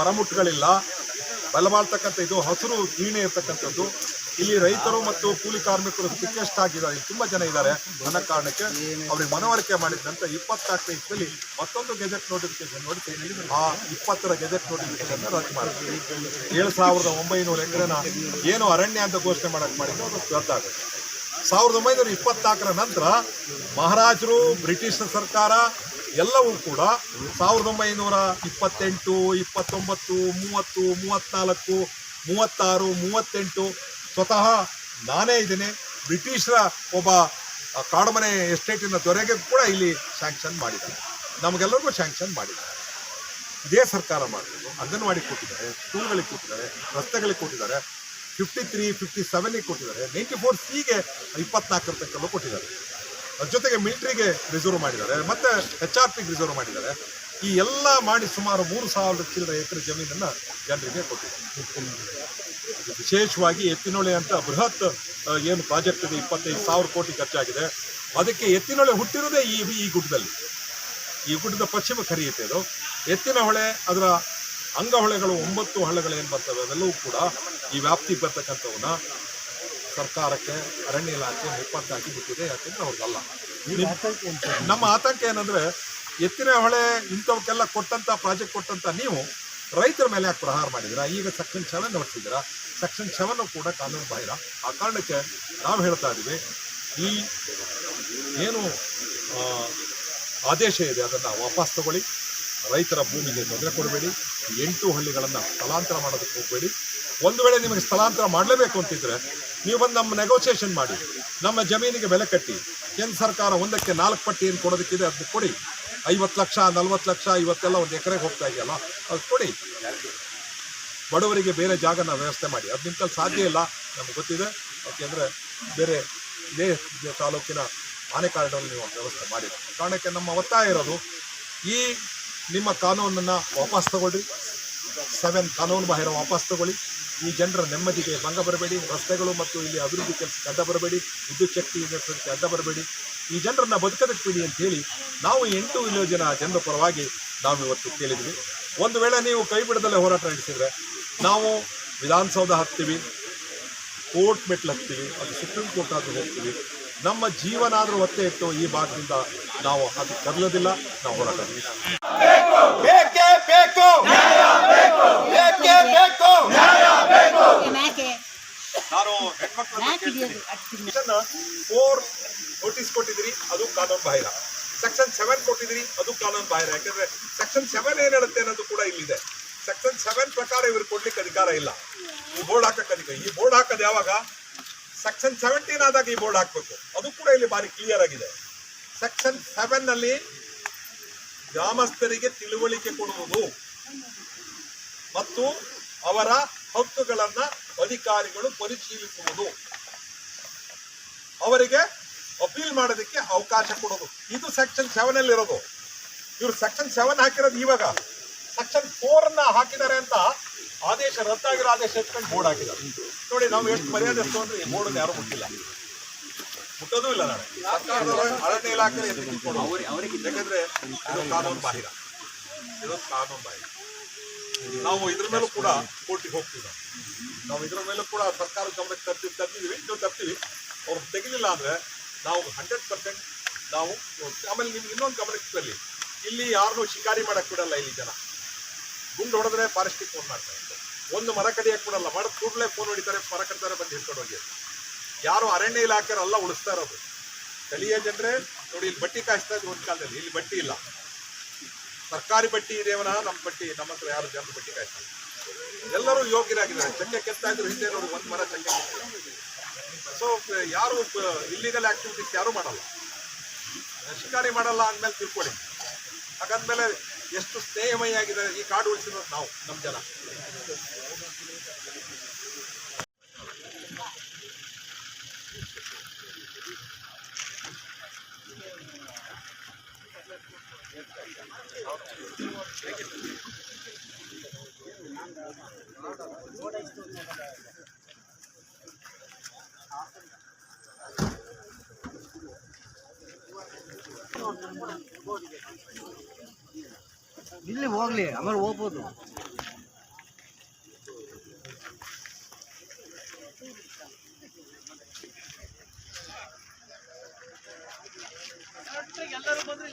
ಮರಮುಟ್ಟುಗಳಿಲ್ಲ. ಬಲಮಾಡ್ತಕ್ಕಂಥ ಇದು ಹಸಿರು ಗೀಣೆ ಇರ್ತಕ್ಕಂಥದ್ದು. ಇಲ್ಲಿ ರೈತರು ಮತ್ತು ಕೂಲಿ ಕಾರ್ಮಿಕರು ಸಿಕ್ಕಷ್ಟು ಆಗಿದ್ದಾರೆ. ಇಲ್ಲಿ ತುಂಬಾ ಜನ ಇದ್ದಾರೆ. ನನ್ನ ಕಾರಣಕ್ಕೆ ಅವ್ರಿಗೆ ಮನವರಿಕೆ ಮಾಡಿದ ನಂತರ ಇಪ್ಪತ್ನಾಲ್ಕನೇ ಮತ್ತೊಂದು ಗೆಜೆಟ್ ನೋಟಿಫಿಕೇಶನ್ ನೋಡಿಸಿ ಆ ಇಪ್ಪತ್ತರ ಗೆಜೆಟ್ ನೋಟಿಫಿಕೇಶನ್ ರದ್ದು ಮಾಡಿದ್ರು. ಏಳು ಸಾವಿರದ ಒಂಬೈನೂರ ಎಕರೆನ ಏನು ಅರಣ್ಯ ಅಂತ ಘೋಷಣೆ ಮಾಡಕ್ ಮಾಡಿದ್ರು, ಅದು ರದ್ದಾಗುತ್ತೆ ಸಾವಿರದ ಒಂಬೈನೂರ ಇಪ್ಪತ್ನಾಲ್ಕರ ನಂತರ ಮಹಾರಾಜರು ಬ್ರಿಟಿಷ್ ಸರ್ಕಾರ ಎಲ್ಲವೂ ಕೂಡ ಸಾವಿರದ ಒಂಬೈನೂರ ಇಪ್ಪತ್ತೆಂಟು, ಇಪ್ಪತ್ತೊಂಬತ್ತು, ಮೂವತ್ತು ಮೂವತ್ತ್ನಾಲ್ಕು ಮೂವತ್ತಾರು, ಮೂವತ್ತೆಂಟು ಸ್ವತಃ ನಾನೇ ಇದ್ದೇನೆ. ಬ್ರಿಟಿಷರ ಒಬ್ಬ ಕಾಡುಮನೆ ಎಸ್ಟೇಟಿನ ದೊರೆಗೆ ಕೂಡ ಇಲ್ಲಿ ಸ್ಯಾಂಕ್ಷನ್ ಮಾಡಿದ್ದಾರೆ. ನಮಗೆಲ್ಲರಿಗೂ ಸ್ಯಾಂಕ್ಷನ್ ಮಾಡಿದ್ದಾರೆ. ಇದೇ ಸರ್ಕಾರ ಮಾಡಿದ್ರು ಅಂಗನವಾಡಿ ಕೊಟ್ಟಿದ್ದಾರೆ, ಸ್ಕೂಲ್ಗಳಿಗೆ ಕೊಟ್ಟಿದ್ದಾರೆ, ರಸ್ತೆಗಳಿಗೆ ಕೊಟ್ಟಿದ್ದಾರೆ. ಫಿಫ್ಟಿ ತ್ರೀ ಫಿಫ್ಟಿ ಸೆವೆನಿಗೆ ಕೊಟ್ಟಿದ್ದಾರೆ. ನೈಂಟಿ ಫೋರ್ ಸಿಗೆ ಇಪ್ಪತ್ನಾಲ್ಕರ ತನಕ ಕೊಟ್ಟಿದ್ದಾರೆ. ಜೊತೆಗೆ ಮಿಲಿಟ್ರಿಗೆ ರಿಸರ್ವ್ ಮಾಡಿದ್ದಾರೆ. ಮತ್ತೆ ಎಚ್ ಆರ್ ಪಿಗೆ ರಿಸರ್ವ್ ಮಾಡಿದ್ದಾರೆ. ಈ ಎಲ್ಲ ಮಾಡಿ ಸುಮಾರು ಮೂರು ಸಾವಿರದ ಚಿಲ್ಲರೆ ಎಕರೆ ಜಮೀನನ್ನ ಜನರಿಗೆ ಕೊಟ್ಟಿದ್ದಾರೆ. ವಿಶೇಷವಾಗಿ ಎತ್ತಿನೊಳೆ ಅಂತ ಬೃಹತ್ ಏನು ಪ್ರಾಜೆಕ್ಟ್ ಇದೆ, ಇಪ್ಪತ್ತೈದು ಸಾವಿರ ಕೋಟಿ ಖರ್ಚಾಗಿದೆ. ಅದಕ್ಕೆ ಎತ್ತಿನೊಳೆ ಹುಟ್ಟಿರೋದೇ ಈ ಈ ಗುಡ್ಡದಲ್ಲಿ. ಈ ಗುಡ್ಡದ ಪಶ್ಚಿಮ ಕರಿಯುತ್ತೆ ಅದು. ಎತ್ತಿನ ಹೊಳೆ, ಅದರ ಅಂಗಹೊಳೆಗಳು ಒಂಬತ್ತು ಹೊಳೆಗಳು ಏನು ಬರ್ತವೆ ಅವೆಲ್ಲವೂ ಕೂಡ ಈ ವ್ಯಾಪ್ತಿಗೆ ಬರ್ತಕ್ಕಂಥವನ್ನ ಸರ್ಕಾರಕ್ಕೆ ಅರಣ್ಯ ಇಲಾಖೆ ಮುಪ್ಪತ್ತಾಕಿ ಬಿಟ್ಟಿದೆ ಯಾಕಂದ್ರೆ ಅವ್ರಿಗಲ್ಲ. ನಿಮ್- ನಮ್ಮ ಆತಂಕ ಏನಂದ್ರೆ ಎತ್ತಿನ ಹೊಳೆ ಇಂಥವಕ್ಕೆಲ್ಲ ಕೊಟ್ಟಂತ ಪ್ರಾಜೆಕ್ಟ್ ಕೊಟ್ಟಂತ ನೀವು ರೈತರ ಮೇಲೆ ಯಾಕೆ ಪ್ರಹಾರ ಮಾಡಿದಿರಾ ಈಗ ಸೆಕ್ಷನ್ ಸೆವೆನ್ ಹೊರಟಿದ್ದೀರಾ ಸೆಕ್ಷನ್ ಸೆವೆನ್ ಕೂಡ ಕಾನೂನು ಬಾಹಿರ. ಆ ಕಾರಣಕ್ಕೆ ನಾವು ಹೇಳ್ತಾ ಇದ್ದೀವಿ ಈ ಏನು ಆದೇಶ ಇದೆ ಅದನ್ನು ವಾಪಸ್ ತಗೊಳ್ಳಿ. ರೈತರ ಭೂಮಿಗೆ ತೊಂದರೆ ಕೊಡಬೇಡಿ. ಎಂಟು ಹಳ್ಳಿಗಳನ್ನು ಸ್ಥಳಾಂತರ ಮಾಡೋದಕ್ಕೆ ಹೋಗಬೇಡಿ. ಒಂದು ವೇಳೆ ನಿಮಗೆ ಸ್ಥಳಾಂತರ ಮಾಡಲೇಬೇಕು ಅಂತಿದ್ರೆ ನೀವು ಬಂದು ನಮ್ಮ ನೆಗೋಸಿಯೇಷನ್ ಮಾಡಿ, ನಮ್ಮ ಜಮೀನಿಗೆ ಬೆಲೆ ಕಟ್ಟಿ, ಕೇಂದ್ರ ಸರ್ಕಾರ ಒಂದಕ್ಕೆ ನಾಲ್ಕು ಪಟ್ಟಿ ಏನು ಕೊಡೋದಕ್ಕಿದೆ ಅದನ್ನ ಕೊಡಿ. ಐವತ್ತು ಲಕ್ಷ, ನಲ್ವತ್ತು ಲಕ್ಷ, ಇವತ್ತೆಲ್ಲ ಒಂದು ಎಕರೆಗೆ ಹೋಗ್ತಾ ಇದೆಯಲ್ಲ, ಅದು ಕೊಡಿ. ಬಡವರಿಗೆ ಬೇರೆ ಜಾಗನ ವ್ಯವಸ್ಥೆ ಮಾಡಿ. ಅದು ನಿಂತಲ್ಲಿ ಸಾಧ್ಯ ಇಲ್ಲ, ನಮ್ಗೆ ಗೊತ್ತಿದೆ. ಯಾಕೆಂದರೆ ಬೇರೆ ಇದೇ ತಾಲೂಕಿನ ಆನೆಕಾರ್ಡಲ್ಲಿ ನೀವು ವ್ಯವಸ್ಥೆ ಮಾಡಿ ಕಾರಣಕ್ಕೆ ನಮ್ಮ ಒತ್ತಾಯ ಇರೋದು, ಈ ನಿಮ್ಮ ಕಾನೂನನ್ನು ವಾಪಸ್ ತಗೊಳ್ಳಿ. ಸೆವೆನ್ ಕಾನೂನು ಬಾಹಿರ ವಾಪಸ್ ತಗೊಳ್ಳಿ. ಈ ಜನರ ನೆಮ್ಮದಿಗೆ ಭಂಗ ಬರಬೇಡಿ, ರಸ್ತೆಗಳು ಮತ್ತು ಇಲ್ಲಿ ಅಭಿವೃದ್ಧಿ ಕೆಲಸಕ್ಕೆ ಅಡ್ಡ ಬರಬೇಡಿ, ವಿದ್ಯುತ್ ಶಕ್ತಿ ಕೆಲಸಕ್ಕೆ ಅಡ್ಡ ಬರಬೇಡಿ. ಈ ಜನರನ್ನ ಬದುಕದಕ್ಕೆ ಬಿಡಿ ಅಂತ ಹೇಳಿ ನಾವು ಎಂಟು ಇಲ್ಲೋ ಜನ ಜನರ ಪರವಾಗಿ ನಾವು ಇವತ್ತು ಕೇಳಿದ್ವಿ. ಒಂದು ವೇಳೆ ನೀವು ಕೈ ಬಿಡದಲ್ಲೇ ಹೋರಾಟ ನಡೆಸಿದ್ರೆ ನಾವು ವಿಧಾನಸೌಧ ಹತ್ತೀವಿ, ಕೋರ್ಟ್ ಮೆಟ್ಲು ಹತ್ತೀವಿ, ಅದು ಸುಪ್ರೀಂ ಕೋರ್ಟ್ ಆದರೂ ಹೋಗ್ತೀವಿ ನಮ್ಮ ಜೀವನ ಆದರೂ ಒತ್ತೆ ಇಟ್ಟು ಈ ಭಾಗದಿಂದ ನಾವು ಅದು ಕದಲೋದಿಲ್ಲ ನಾವು ಹೋರಾಟ ಸೆಕ್ಷನ್ ಫೋರ್ ನೋಟಿಸ್ ಕೊಟ್ಟಿದ್ರಿ ಅದು ಕಾನೂನು ಬಾಹಿರ. ಸೆಕ್ಷನ್ ಸೆವೆನ್ ಕೊಟ್ಟಿದ್ರಿ ಅದು ಕಾನೂನು ಬಾಹಿರ. ಯಾಕಂದ್ರೆ ಸೆಕ್ಷನ್ ಸೆವೆನ್ ಏನ್ ಹೇಳುತ್ತೆ ಅನ್ನೋದು ಕೂಡ ಇಲ್ಲಿದೆ. ಸೆಕ್ಷನ್ ಸೆವೆನ್ ಪ್ರಕಾರ ಇವರು ಕೊಡ್ಲಿಕ್ಕೆ ಅಧಿಕಾರ ಇಲ್ಲ. ಈ ಬೋರ್ಡ್ ಹಾಕಕ್ಕೆ ಅಧಿಕಾರ ಈ ಬೋರ್ಡ್ ಹಾಕೋದು ಯಾವಾಗ? ಸೆಕ್ಷನ್ ಸೆವೆಂಟೀನ್ ಆದಾಗ ಈ ಬೋರ್ಡ್ ಹಾಕ್ಬೇಕು. ಅದು ಕೂಡ ಇಲ್ಲಿ ಬಾರಿ ಕ್ಲಿಯರ್ ಆಗಿದೆ. ಸೆಕ್ಷನ್ ಸೆವೆನ್ನಲ್ಲಿ ಗ್ರಾಮಸ್ಥರಿಗೆ ತಿಳುವಳಿಕೆ ಕೊಡುವುದು ಮತ್ತು ಅವರ ಹಕ್ಕುಗಳನ್ನ ಅಧಿಕಾರಿಗಳು ಪರಿಶೀಲಿಸುವುದು. ಅವರಿಗೆ ಅಪೀಲ್ ಮಾಡೋದಕ್ಕೆ ಅವಕಾಶ ಕೊಡೋದು. ಇದು ಸೆಕ್ಷನ್ ಸೆವೆನ್ ಅಲ್ಲಿ ಇರೋದು ಇವರು ಸೆಕ್ಷನ್ ಸೆವೆನ್ ಹಾಕಿರೋದು ಇವಾಗ. ಸೆಕ್ಷನ್ ಫೋರ್ ಅನ್ನ ಹಾಕಿದ್ದಾರೆ ಅಂತ ಆದೇಶ ರದ್ದಾಗಿರೋ ಆದೇಶ ಎತ್ಕೊಂಡು ಬೋರ್ಡ್ ಹಾಕಿದ್ದಾರೆ. ನೋಡಿ, ನಾವು ಎಷ್ಟು ಮರ್ಯಾದೆ ಎಷ್ಟು ಅಂದ್ರೆ ಈ ಬೋರ್ಡ್ ಯಾರು ಮುಟ್ಟಿಲ್ಲ. ಮುಟ್ಟೋದು ಇಲ್ಲ ನಾಳೆ. ಅರಣ್ಯ ಇಲಾಖೆ. ಯಾಕಂದ್ರೆ ಇದು ಕಾನೂನು ಬಾಹಿರ. ಇದು ಕಾನೂನು ಬಾಹಿರ. ನಾವು ಇದ್ರ ಮೇಲೂ ಕೂಡ ಕೋರ್ಟಿಗೆ ಹೋಗ್ತೀವಿ. ನಾವು. ಇದ್ರ ಮೇಲೂ ಕೂಡ ಸರ್ಕಾರ ಗಮನಕ್ಕೆ ತರ್ತೀವಿ ತರ್ತೀವಿ ನೀವು ತರ್ತೀವಿ. ಅವ್ರು ತೆಗಿಲಿಲ್ಲ ಅಂದ್ರೆ ನಾವು ಹಂಡ್ರೆಡ್ ಪರ್ಸೆಂಟ್ ನಾವು ಆಮೇಲೆ ನಿಮ್ಗೆ ಇನ್ನೊಂದು ಗಮನಕ್ಕೆ ಇಲ್ಲಿ ಯಾರನ್ನೂ ಶಿಕಾರಿ ಮಾಡಕ್ ಬಿಡಲ್ಲ ಇಲ್ಲಿ ಜನ. ಗುಂಡು ಹೊಡೆದ್ರೆ ಫಾರೆಸ್ಟಿಗೆ ಫೋನ್ ಮಾಡ್ತಾರೆ. ಒಂದು ಮರ ಕಡಿಯಕ್ಕೆ ಬಿಡಲ್ಲ. ಮರ ಕೂಡಲೇ ಫೋನ್ ಹೊಡಿತಾರೆ, ಮರ ಕಟ್ತಾರೆ, ಬಂದು ಹಿಡ್ಕೊಂಡು ಹೋಗಿ. ಯಾರು ಅರಣ್ಯ ಇಲಾಖೆಯವರೆಲ್ಲ ಉಳಿಸ್ತಾ ಇರೋದು. ಸ್ಥಳೀಯ ಜನರೇ ನೋಡಿ, ಇಲ್ಲಿ ಬಟ್ಟಿ ಕಾಯಿಸ್ತಾ ಇದ್ರು ಒಂದು ಕಾಲದಲ್ಲಿ. ಇಲ್ಲಿ ಬಟ್ಟಿ ಇಲ್ಲ. ಸರ್ಕಾರಿ ಬಟ್ಟಿ ಇದೇವನ? ನಮ್ಮ ಬಟ್ಟಿ, ನಮ್ಮ ಹತ್ರ ಯಾರು ಜನರ ಬಟ್ಟಿ ಕಾಯ್ತಾರೆ? ಎಲ್ಲರೂ ಯೋಗ್ಯರಾಗಿದ್ದಾರೆ. ಚಕ್ಕೆ ಕೆತ್ತಾ ಇದ್ರು ಹಿಂದೆ ನೋಡಿ, ಒಂದು ಮರ ಚಕ್ಕೆ ಸೊ ಯಾರು ಇಲ್ಲಿಗಲ್ ಆಕ್ಟಿವಿಟೀಸ್ ಯಾರು ಮಾಡಲ್ಲ. ಶಿಕಾರಿ ಮಾಡಲ್ಲ ಅಂದಮೇಲೆ ತಿಳ್ಕೊಳ್ಳಿ. ಹಾಗಂದ್ಮೇಲೆ ಎಷ್ಟು ಸ್ನೇಹಮಯ ಆಗಿದೆ ಈ ಕಾಡು ಉಳಿಸಿರೋದು ನಾವು ನಮ್ಮ ಜನ. ಇಲ್ಲಿ ಹೋಗ್ಲಿ ಆಮೇಲೆ ಹೋಗ್ಬೋದು ಎಲ್ಲರೂ ಬಂದ್ರೆ